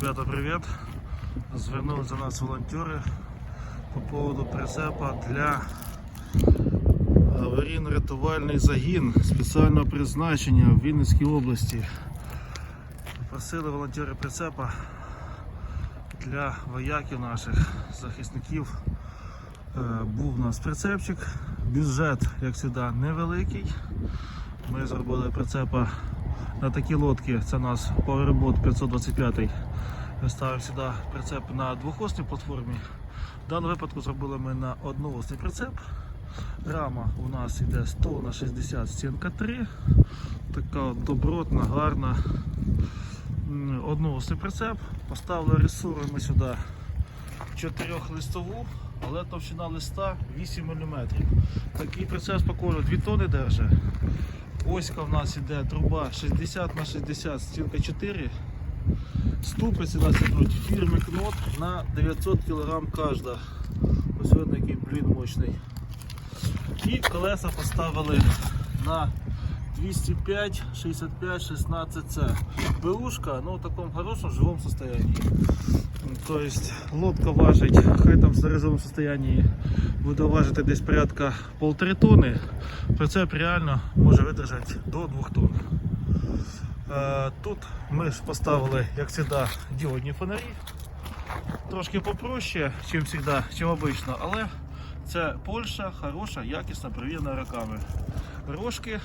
Ребята, привет! Звернулись до нас волонтери по поводу прицепа для аварійно-рятувальний загін спеціального призначення в Вінницькій області. Просили волонтери прицепа для вояків наших захисників. Е, Був у нас прицепчик, бюджет, як завжди, невеликий. Ми зробили прицепа на такі лодки. Це у нас Powerboat 525. Ми ставимо сюди прицеп на двохосній платформі. В даному випадку зробили ми на одноосний прицеп. Рама у нас йде 100 на 60 стінка 3. Така добротна, гарна. Одноосний прицеп. Поставили ресури ми сюди чотирьохлистову, але товщина листа 8 мм. Такий прицеп спокійно 2 тони держить. Оська в нас іде труба 60 на 60, стілка 4. Ступиці у нас фірми кнот на 900 кг кожна. Ось видно, який блін мощний. І колеса поставили на 205, 65, 16 це. Белушка, ну в такому хорошому живому состоянии. То есть лодка важить, хай там в зарезовому состоянии буде важити десь порядка полтори тонни. Прицеп реально може видержати до 2 тонн. Е, Тут ми поставили, як завжди, діодні фонарі. Трошки попроще, ніж завжди, чим обично, але це Польща, хороша, якісна, провірена роками. Рожки,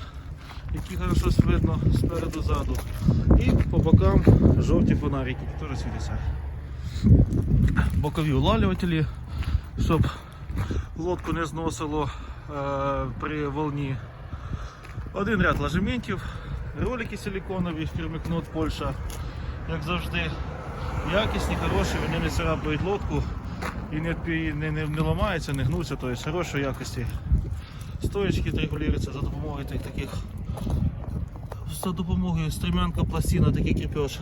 які хорошо видно спереду ззаду. І по бокам жовті фонарики, які теж світяться. Бокові улавлювателі, щоб лодку не зносило е, при волні. Один ряд ложементів, ролики силиконові, фірми Кнот Польща, як завжди. Якісні, хороші, вони не царапають лодку і не, не, не, не ламаються, не гнуться, тобто хорошої якості. Стоечки регулюються за допомогою таких за допомогою стремянка пластина, такий кріпеж.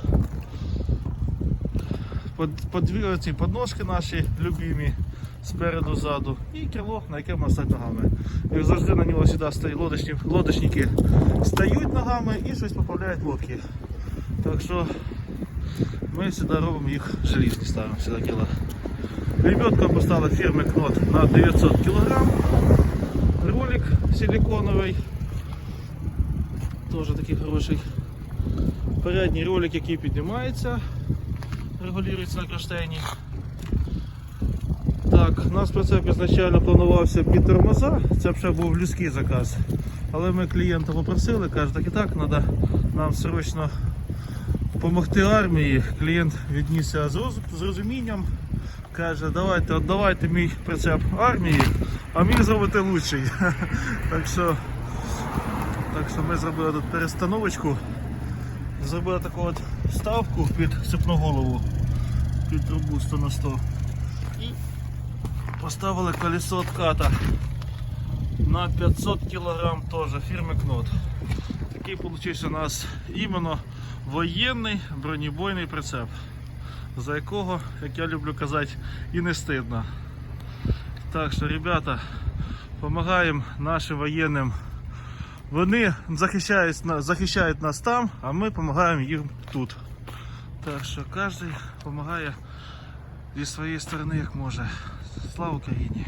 Под, подві- ці подножки наші любимі спереду, ззаду і крило, на яке можна стати ногами. Як завжди на нього сюди стоять лодочні, лодочники стають ногами і щось поправляють лодки. Так що ми сюди робимо їх желізні, ставимо сюди кіло. Лебедка поставила фірми Кнот на 900 кг. Ролик силиконовий. Теж такий хороший. Передній ролик, який піднімається, регулюється на кронштейні. Так, у нас прицеп ізначально планувався під тормоза, це вже був людський заказ. Але ми клієнта попросили, каже, так і так, треба нам срочно допомогти армії. Клієнт віднісся з роз- з розумінням. Каже, давайте, віддавайте мій прицеп армії, а мій зробите лучший. так що так що ми зробили тут перестановочку. Зробили таку от вставку під сипну голову, під трубу 100 на 100. І поставили колесо отката на 500 кг теж фірми Кнот. Такий получився у нас іменно воєнний бронебойний прицеп, за якого, як я люблю казати, і не стидно. Так що, ребята, допомагаємо нашим воєнним. Вони захищають, захищають нас там, а ми допомагаємо їм тут. Так що кожен допомагає зі своєї сторони як може. Слава Україні!